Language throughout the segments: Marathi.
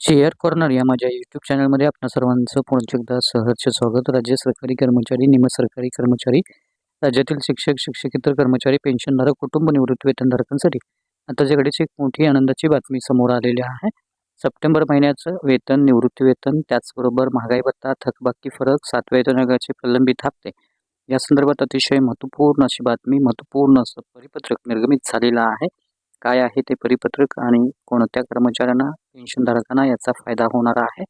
शेअर कॉर्नर या माझ्या यूट्यूब चॅनलमध्ये आपणा सर्वांचं पुन्हा एकदा सहर्ष स्वागत. राज्य सरकारी कर्मचारी निम सरकारी कर्मचारी राज्यातील शिक्षक शिक्षकेतर कर्मचारी पेन्शनधारक कुटुंब निवृत्ती वेतनधारकांसाठी आता जगडीची एक मोठी आनंदाची बातमी समोर आलेली आहे. सप्टेंबर महिन्याचं वेतन निवृत्ती वेतन त्याचबरोबर महागाई भत्ता थकबाकी फरक सातव्या वेतन आयोगाचे प्रलंबित हप्ते या संदर्भात अतिशय महत्त्वपूर्ण अशी बातमी महत्त्वपूर्ण असं परिपत्रक निर्गमित झालेलं आहे. काय आहे ते परिपत्रक आणि कोणत्या कर्मचाऱ्यांना पेन्शनधारकांना याचा फायदा होणार आहे.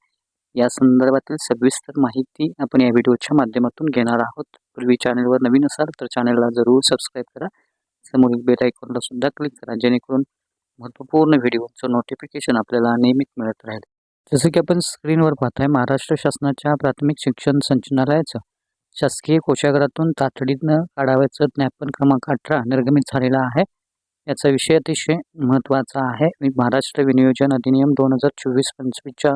या संदर्भातील सविस्तर माहिती आपण या व्हिडिओच्या माध्यमातून घेणार आहोत. पूर्वी चॅनलवर नवीन असाल तर चॅनलला जरूर सबस्क्राईब करा. समोरील बेल आयकॉनला सुद्धा क्लिक करा जेणेकरून महत्त्वपूर्ण व्हिडिओचं नोटिफिकेशन आपल्याला नेहमीच मिळत राहील. जसं की आपण स्क्रीनवर पाहताय महाराष्ट्र शासनाच्या प्राथमिक शिक्षण संचालनालयाचं शासकीय कोशागरातून तातडीनं काढावयाचं ज्ञापन क्रमांक अठरा निर्गमित झालेला आहे. याचा विषय अतिशय महत्त्वाचा आहे. महाराष्ट्र विनियोजन अधिनियम दोन हजार चोवीस पंचवीसच्या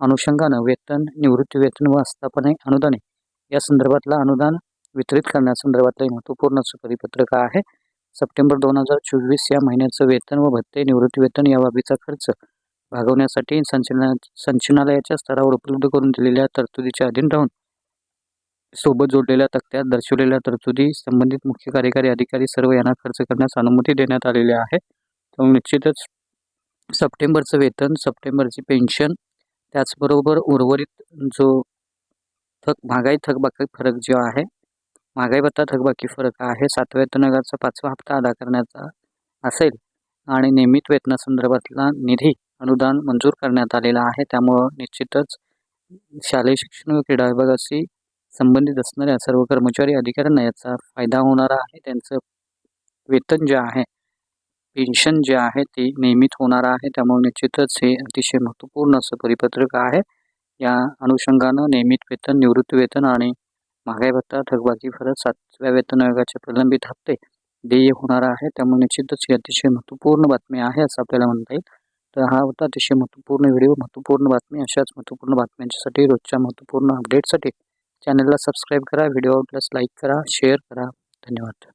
अनुषंगानं वेतन निवृत्ती वेतन व आस्थापने अनुदाने या संदर्भातला अनुदान वितरित करण्यासंदर्भातलं महत्त्वपूर्ण असं परिपत्रक आहे. सप्टेंबर दोन हजार चोवीस या महिन्याचं वेतन व भत्ते निवृत्ती वेतन या बाबीचा खर्च भागवण्यासाठी संचना संचनालयाच्या स्तरावर उपलब्ध करून दिलेल्या तरतुदीच्या अधीन राहून सोबत जोडलेल्या तक्त्यात दर्शवलेल्या तरतुदी संबंधित मुख्य कार्यकारी अधिकारी सर्व यांना खर्च करण्यास अनुमती देण्यात आलेली आहे. त्यामुळे निश्चितच सप्टेंबरचं वेतन सप्टेंबरची पेन्शन त्याचबरोबर उर्वरित जो थक महागाई थकबाकी फरक जो आहे महागाई भत्ता थकबाकी फरक आहे सातव्या वेतनगाचा पाचवा हप्ता अदा करण्याचा असेल आणि नियमित वेतनासंदर्भातला निधी अनुदान मंजूर करण्यात आलेला आहे. त्यामुळं निश्चितच शालेय शिक्षण व क्रीडा विभागाशी संबंधित असणाऱ्या सर्व कर्मचारी अधिकाऱ्यांना याचा फायदा होणार आहे. त्यांचं वेतन जे आहे पेन्शन जे आहे ते नियमित होणार आहे. त्यामुळे निश्चितच हे अतिशय महत्त्वपूर्ण असं परिपत्रक आहे. या अनुषंगानं नियमित वेतन निवृत्ती वेतन आणि महागाई भत्ता थकबाकी फरक सातव्या वेतन आयोगाचे प्रलंबित हप्ते देय होणार आहे. त्यामुळे निश्चितच ही अतिशय महत्त्वपूर्ण बातमी आहे असं आपल्याला म्हणता येईल. तर हा होता अतिशय महत्त्वपूर्ण व्हिडिओ महत्त्वपूर्ण बातमी. अशाच महत्त्वपूर्ण बातम्यांच्यासाठी रोजच्या महत्त्वपूर्ण अपडेटसाठी चॅनलला सबस्क्राईब करा व्हिडिओ आवडल्यास लाईक करा शेअर करा. धन्यवाद.